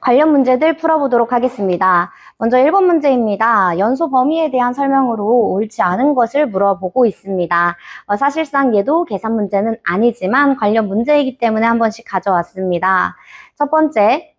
관련 문제들 풀어보도록 하겠습니다. 먼저 1번 문제입니다. 연소 범위에 대한 설명으로 옳지 않은 것을 물어보고 있습니다. 어, 사실상 얘도 계산 문제는 아니지만 관련 문제이기 때문에 한 번씩 가져왔습니다. 첫 번째,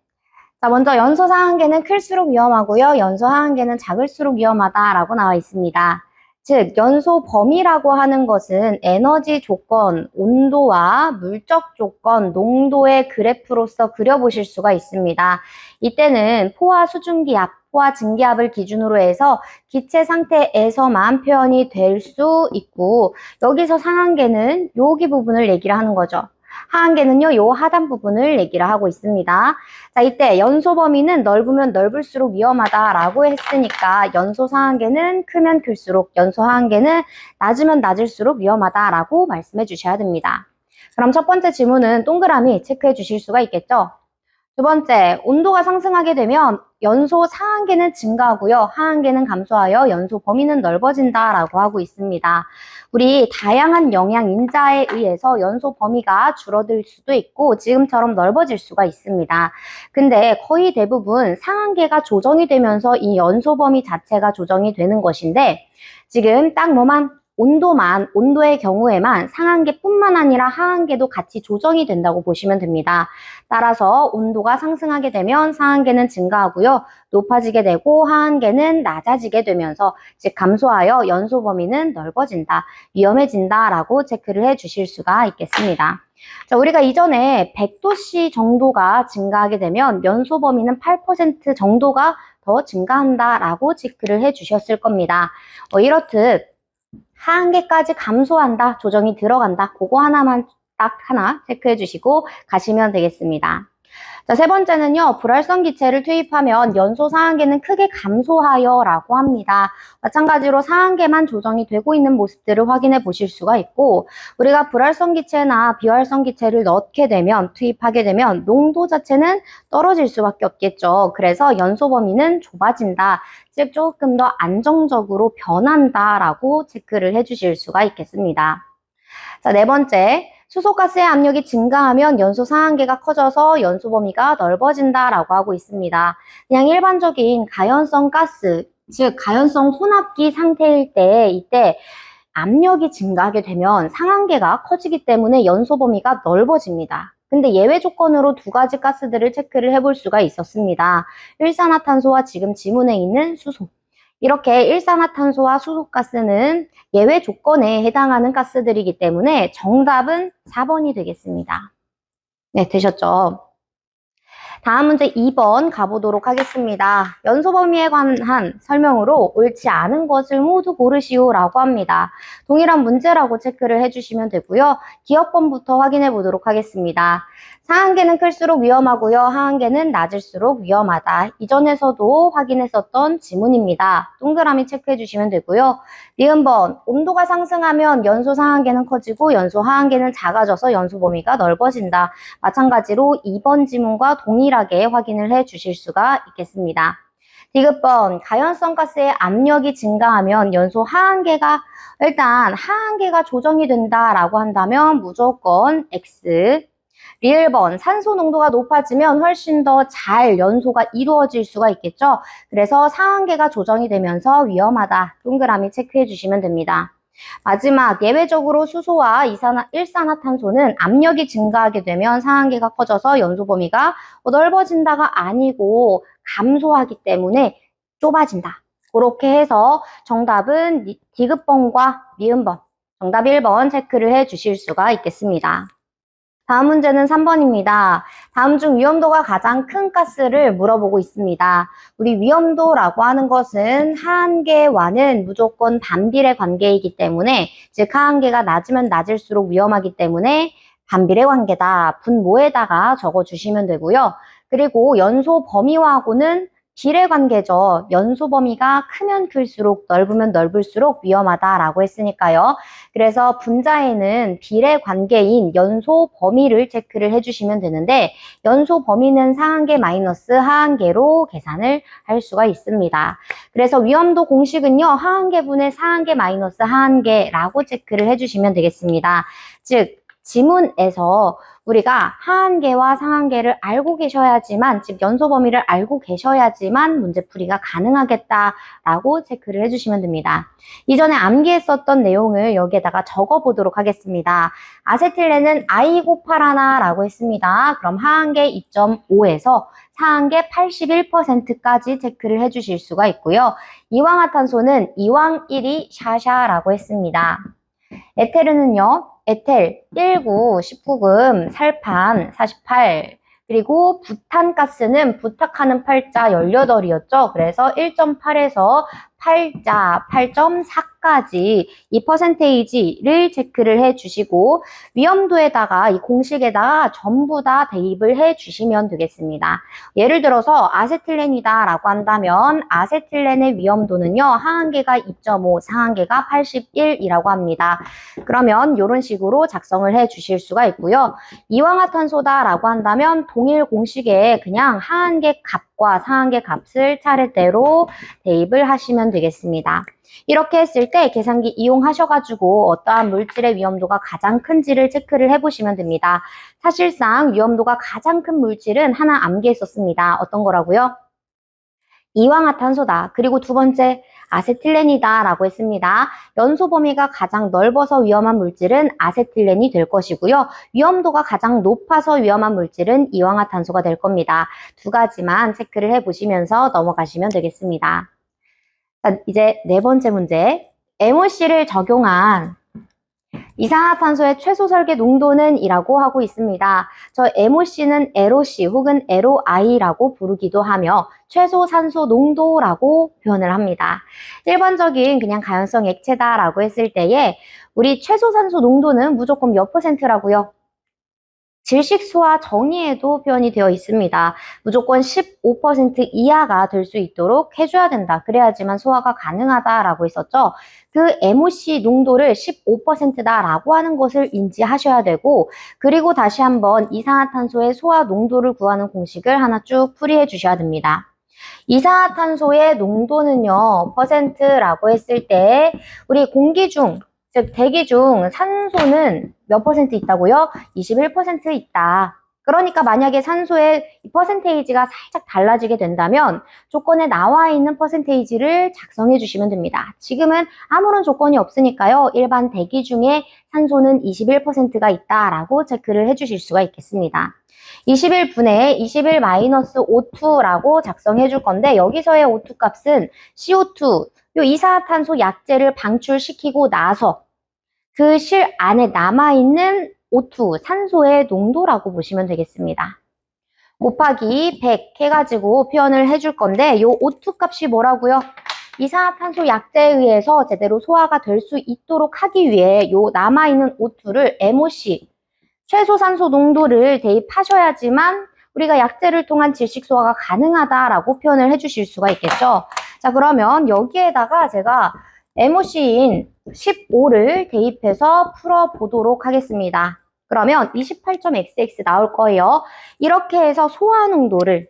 자, 먼저 연소 상한계는 클수록 위험하고요. 연소 하한계는 작을수록 위험하다라고 나와 있습니다. 즉, 연소 범위라고 하는 것은 에너지 조건, 온도와 물적 조건, 농도의 그래프로서 그려보실 수가 있습니다. 이때는 포화 수증기압, 포화 증기압을 기준으로 해서 기체 상태에서만 표현이 될 수 있고, 여기서 상한계는 여기 부분을 얘기를 하는 거죠. 하한계는요, 요 하단 부분을 얘기를 하고 있습니다. 자, 이때 연소 범위는 넓으면 넓을수록 위험하다라고 했으니까 연소 상한계는 크면 클수록 연소 하한계는 낮으면 낮을수록 위험하다라고 말씀해 주셔야 됩니다. 그럼 첫 번째 질문은 동그라미 체크해 주실 수가 있겠죠? 두 번째, 온도가 상승하게 되면 연소 상한계는 증가하고요. 하한계는 감소하여 연소 범위는 넓어진다라고 하고 있습니다. 우리 다양한 영양 인자에 의해서 연소 범위가 줄어들 수도 있고 지금처럼 넓어질 수가 있습니다. 근데 거의 대부분 상한계가 조정이 되면서 이 연소 범위 자체가 조정이 되는 것인데 지금 딱 뭐만 온도만, 온도의 경우에만 상한계뿐만 아니라 하한계도 같이 조정이 된다고 보시면 됩니다. 따라서 온도가 상승하게 되면 상한계는 증가하고요. 높아지게 되고 하한계는 낮아지게 되면서 즉 감소하여 연소 범위는 넓어진다, 위험해진다라고 체크를 해 주실 수가 있겠습니다. 자, 우리가 이전에 100도씨 정도가 증가하게 되면 연소 범위는 8% 정도가 더 증가한다라고 체크를 해 주셨을 겁니다. 어, 이렇듯 하 한계까지 감소한다, 조정이 들어간다. 그거 하나만 딱 하나 체크해 주시고 가시면 되겠습니다. 자, 세 번째는요, 불활성 기체를 투입하면 연소 상한계는 크게 감소하여 라고 합니다. 마찬가지로 상한계만 조정이 되고 있는 모습들을 확인해 보실 수가 있고, 우리가 불활성 기체나 비활성 기체를 넣게 되면, 투입하게 되면 농도 자체는 떨어질 수밖에 없겠죠. 그래서 연소 범위는 좁아진다. 즉, 조금 더 안정적으로 변한다라고 체크를 해 주실 수가 있겠습니다. 자, 네 번째. 수소가스의 압력이 증가하면 연소 상한계가 커져서 연소 범위가 넓어진다라고 하고 있습니다. 그냥 일반적인 가연성 가스, 즉 가연성 혼합기 상태일 때 이때 압력이 증가하게 되면 상한계가 커지기 때문에 연소 범위가 넓어집니다. 근데 예외 조건으로 두 가지 가스들을 체크를 해볼 수가 있었습니다. 일산화탄소와 지금 지문에 있는 수소. 이렇게 일산화탄소와 수소가스는 예외 조건에 해당하는 가스들이기 때문에 정답은 4번이 되겠습니다. 네, 되셨죠? 다음 문제 2번 가보도록 하겠습니다. 연소 범위에 관한 설명으로 옳지 않은 것을 모두 고르시오 라고 합니다. 동일한 문제라고 체크를 해주시면 되고요. 기업번부터 확인해 보도록 하겠습니다. 상한계는 클수록 위험하고요. 하한계는 낮을수록 위험하다. 이전에서도 확인했었던 지문입니다. 동그라미 체크해 주시면 되고요. 니은번 온도가 상승하면 연소 상한계는 커지고 연소 하한계는 작아져서 연소 범위가 넓어진다. 마찬가지로 2번 지문과 동일 하게 확인을 해 주실 수가 있겠습니다. 디귿번 가연성 가스의 압력이 증가하면 연소 하한계가 일단 하한계가 조정이 된다라고 한다면 무조건 X 리을번 산소 농도가 높아지면 훨씬 더 잘 연소가 이루어질 수가 있겠죠. 그래서 상한계가 조정이 되면서 위험하다. 동그라미 체크해 주시면 됩니다. 마지막 예외적으로 수소와 이산화, 일산화탄소는 압력이 증가하게 되면 상한계가 커져서 연소 범위가 넓어진다가 아니고 감소하기 때문에 좁아진다. 그렇게 해서 정답은 디귿번과 니은번, 정답 1번 체크를 해 주실 수가 있겠습니다. 다음 문제는 3번입니다. 다음 중 위험도가 가장 큰 가스를 물어보고 있습니다. 우리 위험도라고 하는 것은 하한계와는 무조건 반비례 관계이기 때문에 즉 하한계가 낮으면 낮을수록 위험하기 때문에 반비례 관계다. 분모에다가 적어주시면 되고요. 그리고 연소 범위와하고는 비례 관계죠. 연소 범위가 크면 클수록 넓으면 넓을수록 위험하다라고 했으니까요. 그래서 분자에는 비례 관계인 연소 범위를 체크를 해주시면 되는데 연소 범위는 상한계 마이너스 하한계로 계산을 할 수가 있습니다. 그래서 위험도 공식은요. 하한계분의 상한계 마이너스 하한계라고 체크를 해주시면 되겠습니다. 즉 지문에서 우리가 하한계와 상한계를 알고 계셔야지만, 즉 연소 범위를 알고 계셔야지만 문제풀이가 가능하겠다라고 체크를 해주시면 됩니다. 이전에 암기했었던 내용을 여기에다가 적어보도록 하겠습니다. 아세틸렌은 I 곱할 하나라고 했습니다. 그럼 하한계 2.5에서 상한계 81%까지 체크를 해주실 수가 있고요. 이황화탄소는 이황 1이 샤샤라고 했습니다. 에테르는요, 에텔 19, 19금, 살판 48, 그리고 부탄가스는 부탁하는 팔자 18이었죠. 그래서 1.8에서 팔자 8.4까지 이 퍼센테이지를 체크를 해 주시고 위험도에다가 이 공식에다가 전부 다 대입을 해 주시면 되겠습니다. 예를 들어서 아세틸렌이다 라고 한다면 아세틸렌의 위험도는요 하한계가 2.5 상한계가 81이라고 합니다. 그러면 이런 식으로 작성을 해 주실 수가 있고요. 이황화탄소다 라고 한다면 동일 공식에 그냥 하한계 값과 상한계 값을 차례대로 대입을 하시면 되겠습니다. 이렇게 했을 때 계산기 이용하셔가지고 어떠한 물질의 위험도가 가장 큰지를 체크를 해보시면 됩니다. 사실상 위험도가 가장 큰 물질은 하나 암기했었습니다. 어떤 거라고요? 이황화탄소다. 그리고 두 번째 아세틸렌이다 라고 했습니다. 연소 범위가 가장 넓어서 위험한 물질은 아세틸렌이 될 것이고요. 위험도가 가장 높아서 위험한 물질은 이황화탄소가 될 겁니다. 두 가지만 체크를 해보시면서 넘어가시면 되겠습니다. 자, 이제 네 번째 문제. MOC를 적용한 이산화탄소의 최소 설계 농도는 이라고 하고 있습니다. 저 MOC는 LOC 혹은 LOI라고 부르기도 하며 최소 산소 농도라고 표현을 합니다. 일반적인 그냥 가연성 액체다라고 했을 때에 우리 최소 산소 농도는 무조건 몇 퍼센트라고요? 질식수와 정의에도 표현이 되어 있습니다. 무조건 15% 이하가 될 수 있도록 해줘야 된다. 그래야지만 소화가 가능하다라고 했었죠. 그 MOC 농도를 15%다라고 하는 것을 인지하셔야 되고 그리고 다시 한번 이산화탄소의 소화 농도를 구하는 공식을 하나 쭉 풀이해 주셔야 됩니다. 이산화탄소의 농도는요, 퍼센트라고 했을 때 우리 공기 중 즉 대기 중 산소는 몇 퍼센트 있다고요? 21% 있다. 그러니까 만약에 산소의 퍼센테이지가 살짝 달라지게 된다면 조건에 나와 있는 퍼센테이지를 작성해 주시면 됩니다. 지금은 아무런 조건이 없으니까요. 일반 대기 중에 산소는 21%가 있다라고 체크를 해 주실 수가 있겠습니다. 21분의 21-O2라고 작성해 줄 건데 여기서의 O2 값은 CO2, 요 이산화탄소 약재를 방출시키고 나서 그 실 안에 남아있는 O2, 산소의 농도라고 보시면 되겠습니다. 곱하기 100 해가지고 표현을 해줄 건데 요 O2 값이 뭐라고요? 이산화탄소 약재에 의해서 제대로 소화가 될 수 있도록 하기 위해 요 남아있는 O2를 MOC, 최소 산소 농도를 대입하셔야지만 우리가 약재를 통한 질식 소화가 가능하다라고 표현을 해주실 수가 있겠죠. 자, 그러면 여기에다가 제가 MOC인 15를 대입해서 풀어보도록 하겠습니다. 그러면 28.xx 나올 거예요. 이렇게 해서 소화 농도를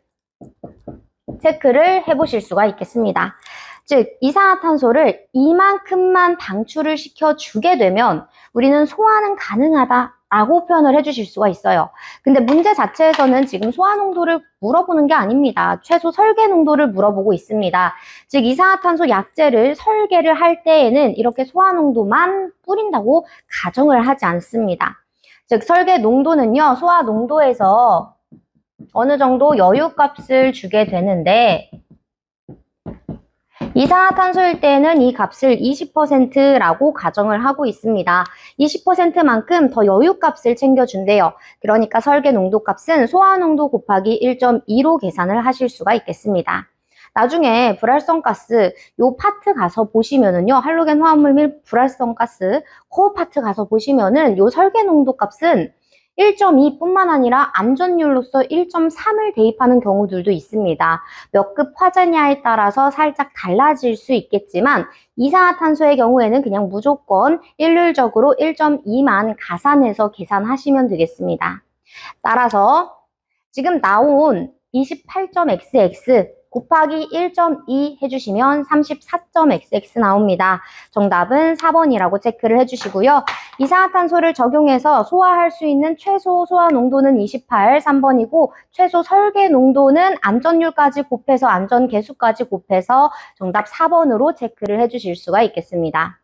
체크를 해보실 수가 있겠습니다. 즉, 이산화탄소를 이만큼만 방출을 시켜주게 되면 우리는 소화는 가능하다. 라고 표현을 해주실 수가 있어요. 근데 문제 자체에서는 지금 소화 농도를 물어보는 게 아닙니다. 최소 설계 농도를 물어보고 있습니다. 즉 이산화탄소 약재를 설계를 할 때에는 이렇게 소화 농도만 뿌린다고 가정을 하지 않습니다. 즉 설계 농도는요. 소화 농도에서 어느 정도 여유 값을 주게 되는데 이산화탄소일 때는 이 값을 20%라고 가정을 하고 있습니다. 20%만큼 더 여유값을 챙겨준대요. 그러니까 설계 농도값은 소화농도 곱하기 1.2로 계산을 하실 수가 있겠습니다. 나중에 불활성 가스 요 파트 가서 보시면은요 할로겐 화합물 및 불활성 가스 코 파트 가서 보시면은 요 설계 농도 값은 1.2뿐만 아니라 안전율로서 1.3을 대입하는 경우들도 있습니다. 몇 급 화재냐에 따라서 살짝 달라질 수 있겠지만 이산화탄소의 경우에는 그냥 무조건 일률적으로 1.2만 가산해서 계산하시면 되겠습니다. 따라서 지금 나온 28.xx 곱하기 1.2 해주시면 34.xx 나옵니다. 정답은 4번이라고 체크를 해주시고요. 이산화탄소를 적용해서 소화할 수 있는 최소 소화 농도는 28, 3번이고 최소 설계 농도는 안전율까지 곱해서 안전 개수까지 곱해서 정답 4번으로 체크를 해주실 수가 있겠습니다.